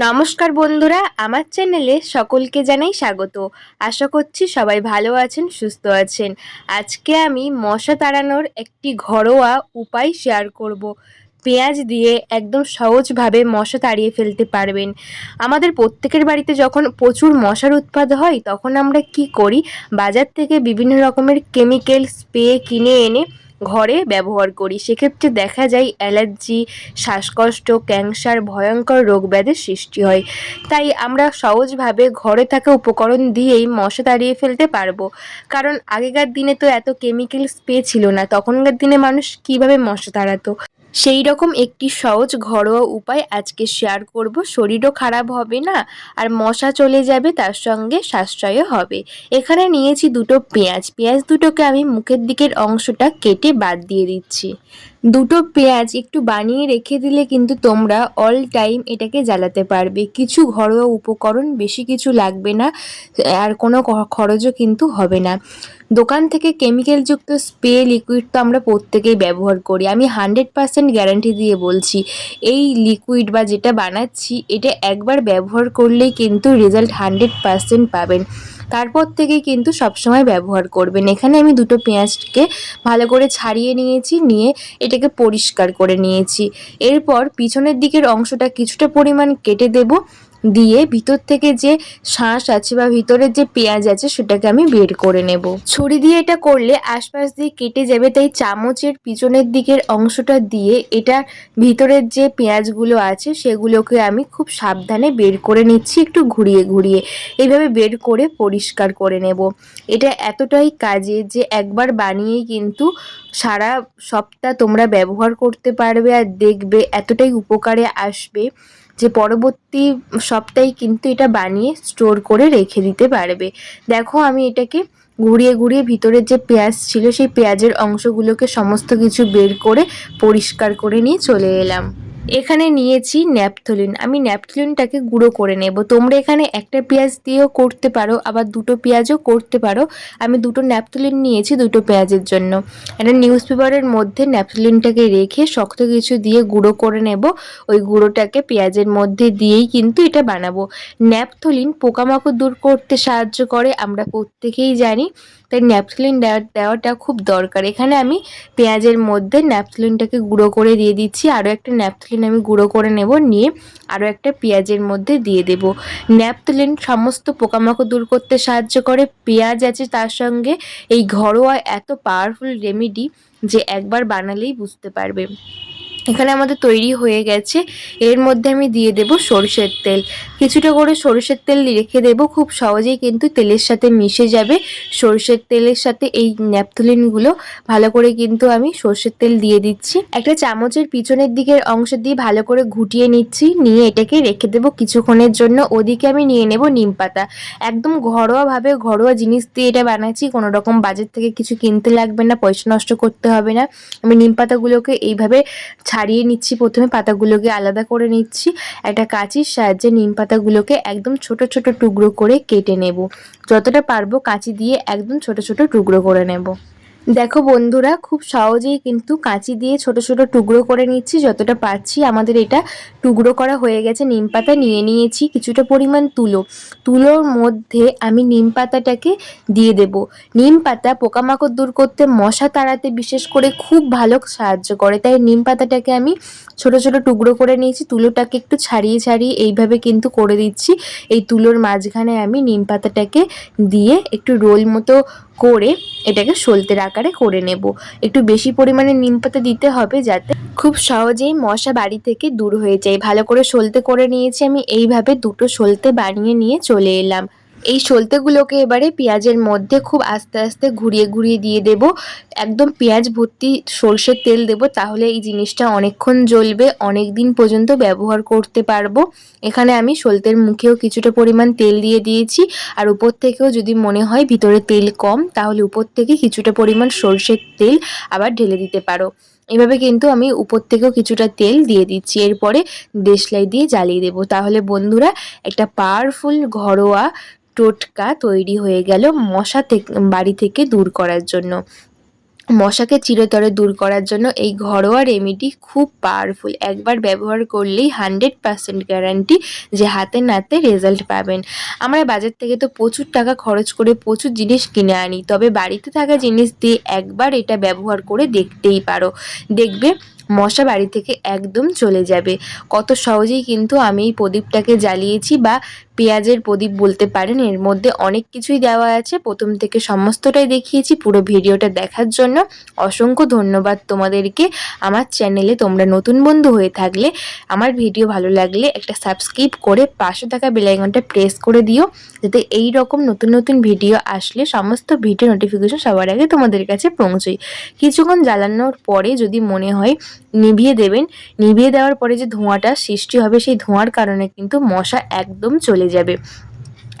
নমস্কার বন্ধুরা, আমার চ্যানেলে সকলকে জানাই স্বাগত। আশা করছি সবাই ভালো আছেন, সুস্থ আছেন। আজকে আমি মশা তাড়ানোর একটি ঘরোয়া উপায় শেয়ার করব। পেঁয়াজ দিয়ে একদম সহজভাবে মশা তাড়িয়ে ফেলতে পারবেন। আমাদের প্রত্যেকের বাড়িতে যখন প্রচুর মশার উৎপাদ হয়, তখন আমরা কি করি? বাজার থেকে বিভিন্ন রকমের কেমিক্যাল স্প্রে কিনে এনে ঘরে ব্যবহার করি। সেক্ষেত্রে দেখা যায় অ্যালার্জি, শ্বাসকষ্ট, ক্যান্সার, ভয়ঙ্কর রোগ ব্যাধির সৃষ্টি হয়। তাই আমরা সহজভাবে ঘরে থাকা উপকরণ দিয়েই মশা তাড়িয়ে ফেলতে পারব। কারণ আগেকার দিনে তো এত কেমিক্যাল স্প্রে ছিল না। তখনকার দিনে মানুষ কীভাবে মশা তাড়াতো? সেই রকম একটি সহজ ঘরোয়া উপায় আজকে শেয়ার করব। শরীরও খারাপ হবে না, আর মশা চলে যাবে তার সঙ্গে সাশ্রয়ও হবে। এখানে নিয়েছি দুটো পেঁয়াজ। পেঁয়াজ দুটোকে আমি মুখের দিকের অংশটা কেটে বাদ দিয়ে দিচ্ছি। দুটো পেঁয়াজ একটু বানিয়ে রেখে দিলে কিন্তু তোমরা অল টাইম এটাকে জ্বালাতে পারবে। কিছু ঘরোয়া উপকরণ বেশি কিছু লাগবে না, আর কোনো খরচও কিন্তু হবে না। দোকান থেকে কেমিক্যালযুক্ত স্প্রে লিকুইড তো আমরা প্রত্যেকেই ব্যবহার করি। আমি হান্ড্রেড পার্সেন্ট গ্যারান্টি দিয়ে বলছি, এই লিকুইড বা যেটা বানাচ্ছি, এটা একবার ব্যবহার করলেই কিন্তু রেজাল্ট হান্ড্রেড পার্সেন্ট পাবেন। তারপর থেকে কিন্তু সবসময় ব্যবহার করবেন। এখানে আমি দুটো পেঁয়াজকে ভালো করে ছাড়িয়ে নিয়েছি, নিয়ে এটাকে পরিষ্কার করে নিয়েছি। এরপর পিছনের দিকের অংশটা কিছুটা পরিমাণ কেটে দেব। দিয়ে ভিতর থেকে যে শাঁস আছে বা ভিতরের যে পেঁয়াজ আছে সেটাকে আমি বের করে নেব। ছুরি দিয়ে এটা করলে আশপাশ দিয়ে কেটে যাবে, তাই চামচের পিছনের দিকের অংশটা দিয়ে এটা ভিতরের যে পেঁয়াজগুলো আছে সেগুলোকে আমি খুব সাবধানে বের করে নিচ্ছি, একটু ঘুরিয়ে ঘুরিয়ে। এইভাবে বের করে পরিষ্কার করে নেব। এটা এতটাই কাজে যে একবার বানিয়েই কিন্তু সারা সপ্তাহ তোমরা ব্যবহার করতে পারবে আর দেখবে এতটাই উপকারে আসবে। যে পরবর্তী সপ্তাহে কিন্তু এটা বানিয়ে স্টোর করে রেখে দিতে পারবে। দেখো আমি এটাকে ঘুরিয়ে ঘুরিয়ে ভিতরের যে পেঁয়াজ ছিল, সেই পেঁয়াজের অংশগুলোকে সমস্ত কিছু বের করে পরিষ্কার করে নিয়ে চলে এলাম। এখানে নিয়েছি ন্যাপথলিন। আমি ন্যাপথলিনটাকে গুঁড়ো করে নেব। তোমরা এখানে একটা পেঁয়াজ দিয়েও করতে পারো, আবার দুটো পেঁয়াজও করতে পারো। আমি দুটো ন্যাপথলিন নিয়েছি দুটো পেঁয়াজের জন্য। একটা নিউজ পেপারের মধ্যে ন্যাপথলিনটাকে রেখে শক্ত কিছু দিয়ে গুঁড়ো করে নেব। ওই গুঁড়োটাকে পেঁয়াজের মধ্যে দিয়েই কিন্তু এটা বানাবো। ন্যাপথলিন পোকামাকড় দূর করতে সাহায্য করে, আমরা প্রত্যেকেই জানি। তাই ন্যাপথলিন দেওয়াটা খুব দরকার। এখানে আমি পেঁয়াজের মধ্যে ন্যাপথলিনটাকে গুঁড়ো করে দিয়ে দিচ্ছি। আরও একটা ন্যাপথলিন আমি গুঁড়ো করে নেব, নিয়ে আরও একটা পেঁয়াজের মধ্যে দিয়ে দেব। ন্যাপথলিন সমস্ত পোকামাকড় দূর করতে সাহায্য করে। পেঁয়াজ আছে তার সঙ্গে এই ঘরোয়া এত পাওয়ারফুল রেমেডি যে একবার বানালেই বুঝতে পারবে। এখানে আমাদের তৈরি হয়ে গেছে। এর মধ্যে আমি দিয়ে দেব সরষের তেল। কিছুটা করে সরষের তেল রেখে দেব, খুব সহজেই কিন্তু তেলের সাথে মিশে যাবে। সরষের তেলের সাথে এই ন্যাপথলিনগুলো ভালো করে কিন্তু আমি সরষের তেল দিয়ে দিচ্ছি। একটা চামচের পিছনের দিকের অংশ দিয়ে ভালো করে ঘুটিয়ে নিচ্ছি, নিয়ে এটাকে রেখে দেব কিছুক্ষণের জন্য। ওদিকে আমি নিয়ে নেব নিম পাতা। একদম ঘরোয়াভাবে ঘরোয়া জিনিস দিয়ে এটা বানাচ্ছি, কোনো রকম বাজার থেকে কিছু কিনতে লাগবে না, পয়সা নষ্ট করতে হবে না। আমি নিম পাতাগুলোকে এইভাবে ছাড়িয়ে নিচ্ছি। প্রথমে পাতাগুলোকে আলাদা করে নিচ্ছি। একটা কাঁচির সাহায্যে নিম পাতাগুলোকে একদম ছোট ছোট টুকরো করে কেটে নেব। যতটা পারব কাঁচি দিয়ে একদম ছোট ছোট টুকরো করে নেব। দেখো বন্ধুরা, খুব সহজেই কিন্তু কাঁচি দিয়ে ছোট ছোট টুকরো করে নিচ্ছি। যতটা পাচ্ছি আমাদের এটা টুকরো করা হয়ে গেছে। নিম পাতা নিয়ে নিয়েছি কিছুটা পরিমাণ তুলো। তুলোর মধ্যে আমি নিম পাতাটাকে দিয়ে দেব। নিম পাতা পোকামাকড় দূর করতে মশা তাড়াতে বিশেষ করে খুব ভালো সাহায্য করে। তাই নিম পাতাটাকে আমি ছোট ছোট টুকরো করে নিয়েছি। তুলোটাকে একটু ছাড়িয়ে ছাড়িয়ে এইভাবে কিন্তু করে দিচ্ছি। এই তুলোর মাঝখানে আমি নিম পাতাটাকে দিয়ে একটু রোল মতো করে এটাকে সলতের আকারে করে নেব। একটু বেশি পরিমাণে নিম পাতা দিতে হবে যাতে খুব সহজেই মশা বাড়ি থেকে দূর হয়ে যায়। ভালো করে সলতে করে নিয়েছি আমি। এইভাবে দুটো সলতে বানিয়ে নিয়ে চলে এলাম। এই সলতেগুলোকে এবারে পেঁয়াজের মধ্যে খুব আস্তে আস্তে ঘুরিয়ে ঘুরিয়ে দিয়ে দেব। একদম পেঁয়াজ ভর্তি সর্ষের তেল দেব, তাহলে এই জিনিসটা অনেকক্ষণ জ্বলবে অনেক দিন পর্যন্ত ব্যবহার করতে পারব। এখানে আমি সলতের মুখেও কিছুটা পরিমাণ তেল দিয়ে দিয়েছি, আর উপর থেকেও যদি মনে হয় ভিতরে তেল কম, তাহলে উপর থেকে কিছুটা পরিমাণ সর্ষের তেল আবার ঢেলে দিতে পারো। এভাবে কিন্তু আমি উপর থেকেও কিছুটা তেল দিয়ে দিচ্ছি, এরপরে দেশলাই দিয়ে জ্বালিয়ে দেবো। তাহলে বন্ধুরা, একটা পাওয়ারফুল ঘরোয়া টোটকা তৈরি হয়ে গেল মশা থেকে, বাড়ি থেকে দূর করার জন্য। মশাকে চিরতরে দূর করার জন্য এই ঘরোয়া রেমেডি খুব পাওয়ারফুল একবার ব্যবহার করলেই হান্ড্রেড পার্সেন্ট গ্যারান্টি যে হাতে নাতে রেজাল্ট পাবেন। আমরা বাজার থেকে তো প্রচুর টাকা খরচ করে প্রচুর জিনিস কিনে আনি, তবে বাড়িতে থাকা জিনিস দিয়ে একবার এটা ব্যবহার করে দেখতেই পারো। দেখবে মশা বাড়ি থেকে একদম চলে যাবে। কত সহজেই কিন্তু আমি এই প্রদীপটাকে জ্বালিয়েছি বা পেঁয়াজের প্রদীপ বলতে পারেন, এর মধ্যে অনেক কিছুই দেওয়া আছে। প্রথম থেকে সমস্তটাই দেখিয়েছি পুরো ভিডিওটা দেখার জন্য। অসংখ্য ধন্যবাদ তোমাদেরকে। আমার চ্যানেলে তোমরা নতুন বন্ধু হয়ে থাকলে, আমার ভিডিও ভালো লাগলে একটা সাবস্ক্রাইব করে পাশে থাকা বেলাইকনটা প্রেস করে দিও, যাতে এই রকম নতুন নতুন ভিডিও আসলে সমস্ত ভিডিও নোটিফিকেশন সবার আগে তোমাদের কাছে পৌঁছই কিছুক্ষণ জ্বালানোর পরে যদি মনে হয় নিভিয়ে দেবেন। নিভিয়ে দেওয়ার পরে যে ধোঁয়াটা সৃষ্টি হবে, সেই ধোঁয়ার কারণে কিন্তু মশা একদম চলে যাবে।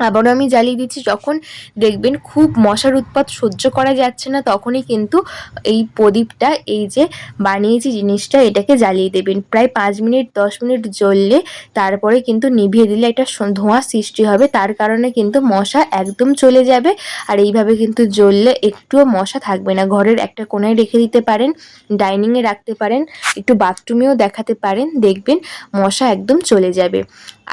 আবারও আমি জ্বালিয়ে দিচ্ছি, যখন দেখবেন খুব মশার উৎপাত সহ্য করা যাচ্ছে না, তখনই কিন্তু এই প্রদীপটা, এই যে বানিয়েছি জিনিসটা, এটাকে জ্বালিয়ে দেবেন। প্রায় পাঁচ মিনিট, দশ মিনিট জ্বললে তারপরে কিন্তু নিভিয়ে দিলে একটা স- ধোঁয়া সৃষ্টি হবে, তার কারণে কিন্তু মশা একদম চলে যাবে। আর এইভাবে কিন্তু জ্বললে একটুও মশা থাকবে না। ঘরের একটা কোনায় রেখে দিতে পারেন, ডাইনিংয়ে রাখতে পারেন, একটু বাথরুমেও দেখাতে পারেন, দেখবেন মশা একদম চলে যাবে।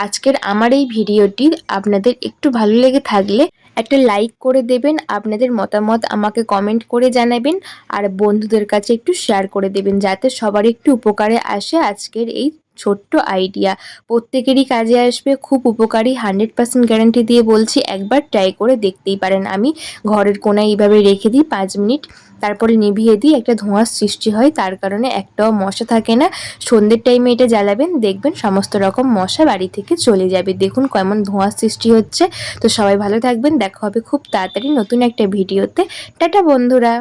আজকের আমার এই ভিডিওটি আপনাদের একটু ভালো লেগে থাকলে একটা লাইক করে দেবেন, আপনাদের মতামত আমাকে কমেন্ট করে জানাবেন আর বন্ধুদের কাছে একটু শেয়ার করে দেবেন যাতে সবার একটু উপকারে আসে আজকের এই ছোট্ট আইডিয়া প্রত্যেকেরই কাজে আসবে, খুব উপকারী হান্ড্রেড পার্সেন্ট গ্যারান্টি দিয়ে বলছি, একবার ট্রাই করে দেখতেই পারেন। আমি ঘরের কোনায় এইভাবে রেখে দিই, পাঁচ মিনিট তারপরে নিভিয়ে দিয়ে একটা ধোঁয়ার সৃষ্টি হয়। তার কারণে একটাও মশা থাকে না। সন্ধ্যের টাইমে এটা জ্বালাবেন, দেখবেন সমস্ত রকম মশা বাড়ি থেকে চলে যাবে। দেখুন কেমন ধোঁয়ার সৃষ্টি হচ্ছে। তো সবাই ভালো থাকবেন। দেখা হবে খুব তাড়াতাড়ি নতুন একটা ভিডিওতে। টাটা বন্ধুরা!